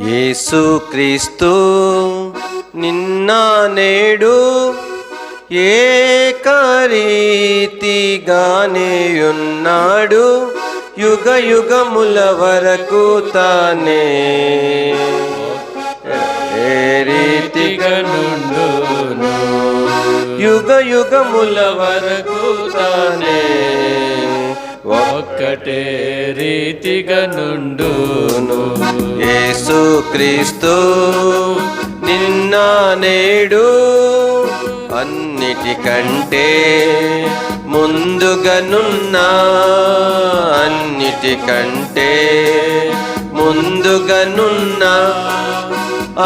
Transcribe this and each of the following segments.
యేసుక్రీస్తు నిన్న నేడు ఏకరీతిగానే ఉన్నాడు యుగ యుగముల వరకు తానే. ఏ రీతిగా యుగ యుగముల వరకు తానే. ఒక్కటే రీతిగా నుండును. యేసుక్రీస్తు నిన్న నేడు అన్నిటికంటే ముందుగానున్నా అన్నిటికంటే ముందుగానున్నా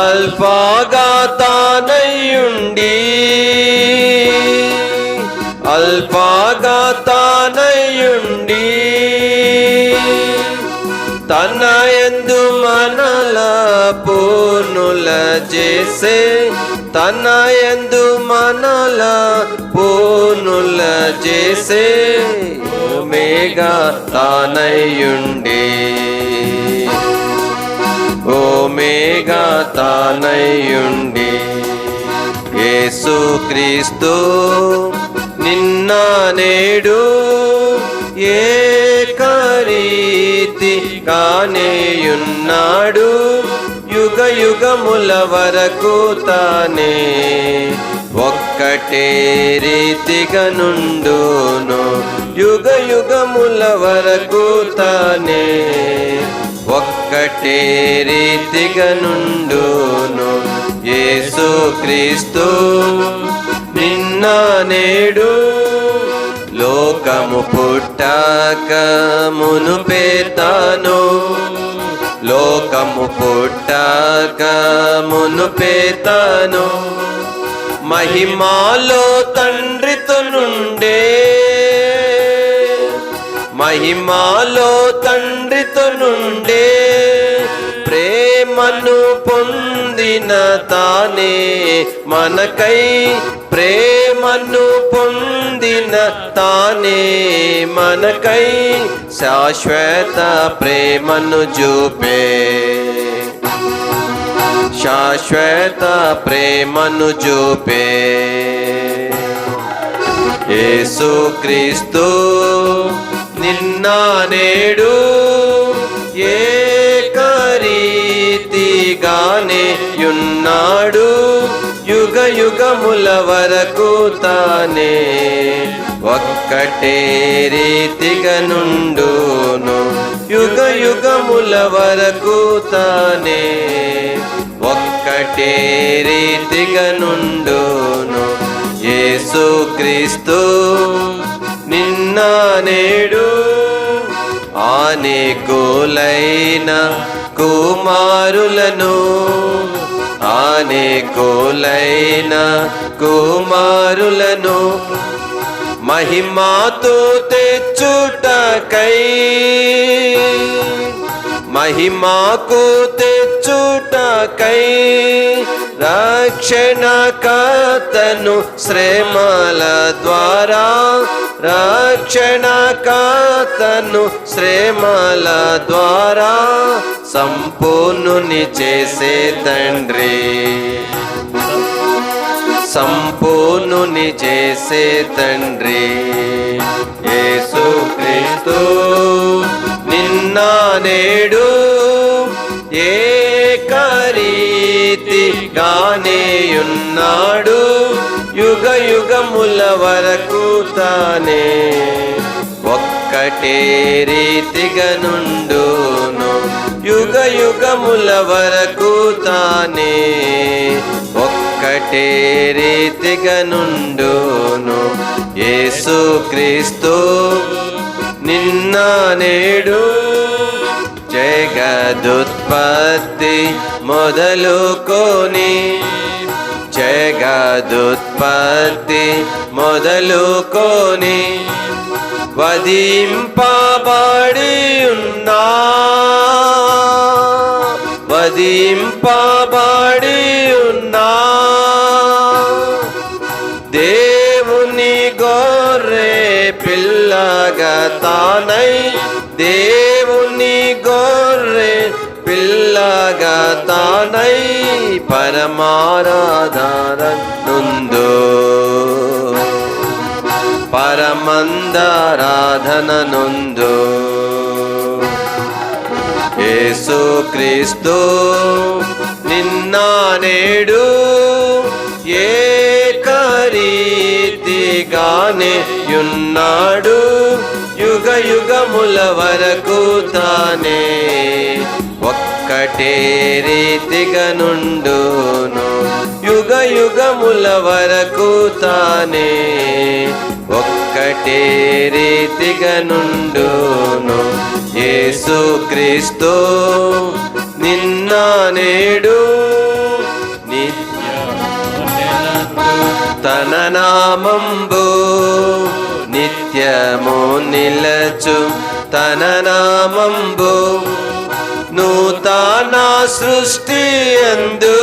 అల్పాగా తానయ్యుండి అల్పాగా నుండి తన ఎందు మనల పూర్ణుల చేసే తన ఎందు మనల పూర్ణుల చేసే ఓమేగా తానయ్యుండి. ఓ మేఘా యేసు క్రీస్తు నిన్న నేడు ఏకరీతిగానేయున్నాడు యుగ యుగముల వరకు తానే. ఒక్కటే రీతిగనుండును యుగ యుగముల వరకు తానే. ఒక్కటే రీతిగనుండును నుండును యేసుక్రీస్తు నిన్న నేడు లోకము పుట్టాక మునుపేతాను. లోకము పుట్టాక మునుపేతాను. మహిమాలో తండ్రితో నుండే. మహిమాలో తండ్రితో నుండే. ప్రేమను పొందిన తానే మనకై ప్రేమను పొందిన తానే మనకై శాశ్వత ప్రేమను చూపే. శాశ్వత ప్రేమను చూపే. యేసుక్రీస్తు నిన్న నేడు ఏకరీతిగానే యున్నాడు యుగముల వరకు తానే ఒక్కటే రీతిగా నుండును. యుగ యుగముల వరకు తానే ఒక్కటే రీతిగా నుండును. యేసుక్రీస్తు నిన్న నేడు ఆనేకులైన కుమారులను అనేకులైన కుమారులను మహిమాతో తెచ్చుటకై. మహిమాకు తెచ్చుటకై రక్షణ కాతను శ్రమల ద్వారా. రక్షణ కాతను శ్రమల ద్వారా సంపూర్ణుని చేసే తండ్రి. సంపూర్ణుని చేసే తండ్రి. యేసుక్రీస్తు నిన్న నేడు ఏకరీతిగానేయున్నాడు. యుగ యుగముల వరకు తానే ఒక్కటే రీతిగా నుండును యుగ యుగముల వరకు తానే ఒక్కటే రీతిగా నుండును యేసుక్రీస్తు నిన్న నేడు జగదుత్పత్తి మొదలుకొని జగదుత్పత్తి మొదలుకొని వధింపబడి ఉన్నా. నింపబడి ఉన్నా. దేవుని గొర్రె పిల్లగా తానై దేవుని గొర్రె పిల్లగతానై పిల్లగా తానై పరమారాధార నుందు పరమందారాధన నుందు యేసు క్రీస్తు నిన్న నేడు ఏకరీతిగానే యున్నాడు యుగ యుగముల వరకు తానే ఒక్కటే రీతిగా నుండును. యుగ యుగముల వరకు తానే ఒక్కటే రీతిగా నుండును యేసు క్రీస్తు నిన్న నేడు తన నామంబు నిత్యము నిలచు తన నామంబు నూతన సృష్టి అందు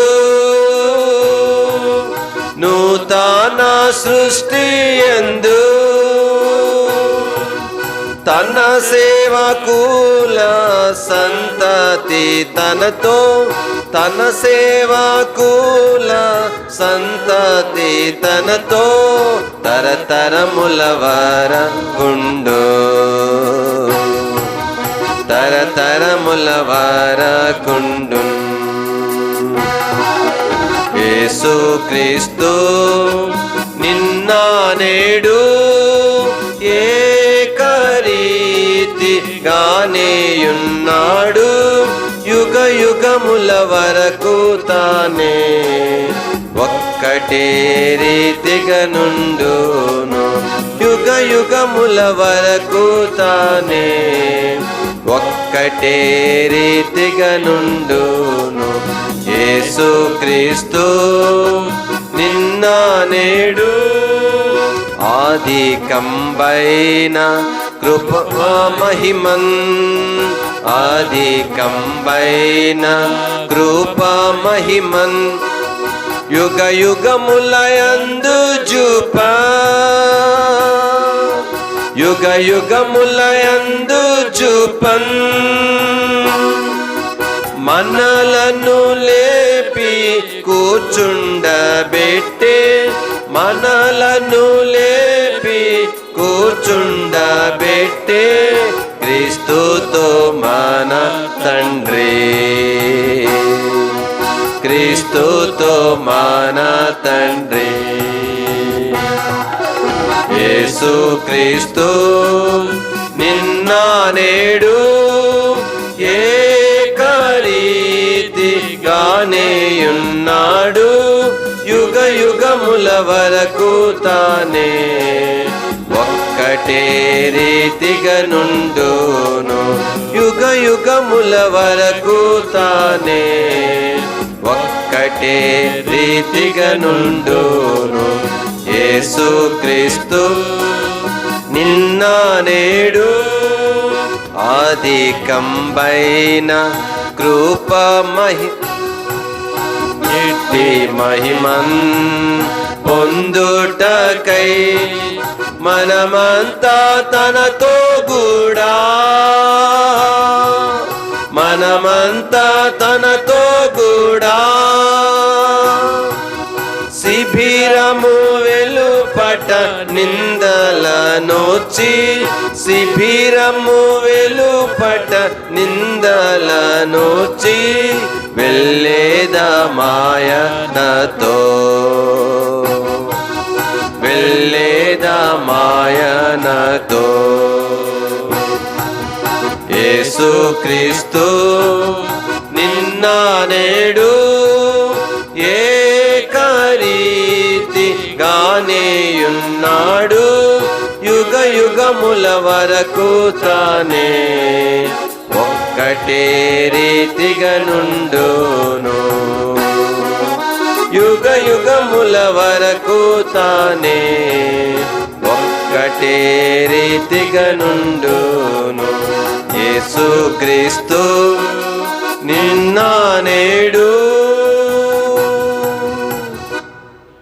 సృష్టి ఎందు తన సేవకుల సంతతి తనతో తన సేవకుల సంతతి తనతో తరతరముల వరకుండు తరతరముల వరకుండు యేసు క్రీస్తు నిన్న నేడు ఏకరీతిగానేయున్నాడు యుగ యుగముల వరకు తానే ఒక్కటే రీతిగా యుగ యుగముల వరకు తానే ఒక్కటే రీతిగా యేసు క్రీస్తు నిన్న నేడు ఆది కంబైన కృప మహిమన్ ఆది కంబైన కృప మహిమన్ యుగ యుగములయందు జూప. యుగ యుగములయందు చూపన్ మనలను లే కూర్చుండబెట్టి మనలను లేపి కూర్చుండబెట్టి క్రీస్తుతో మన తండ్రి. క్రీస్తుతో మన తండ్రి. యేసు క్రీస్తు నిన్న నేడు ఏ ఏకరీతిగానేయున్నాడు యుగముల వరకు తానే. ఒక్కటే రీతిగా నుండును. యుగ యుగముల వరకు తానే. ఒక్కటే రీతిగా నుండును. యేసు క్రీస్తు నిన్న నేడు ఆది కంబైన కృప మహి మహిమన్ పొందుటకై మనమంతా తనతో కూడా. మనమంతా తనతో కూడా. శిబిరము వెలుపట నిందల నోచి శిబిరము వెలుపట నిందల నోచి వెళ్ళేదా మాయనతో? వెళ్ళేదా మాయనతో యేసు క్రీస్తు నిన్న నేడు ఏకరీతిగానేయున్నాడు. యుగ యుగముల వరకు తానే ఒక్కటే రీతిగనుండును. యుగ యుగముల వరకు తానే ఒకటే రీతిగా నుండును. యేసు క్రీస్తు నిన్న నేడు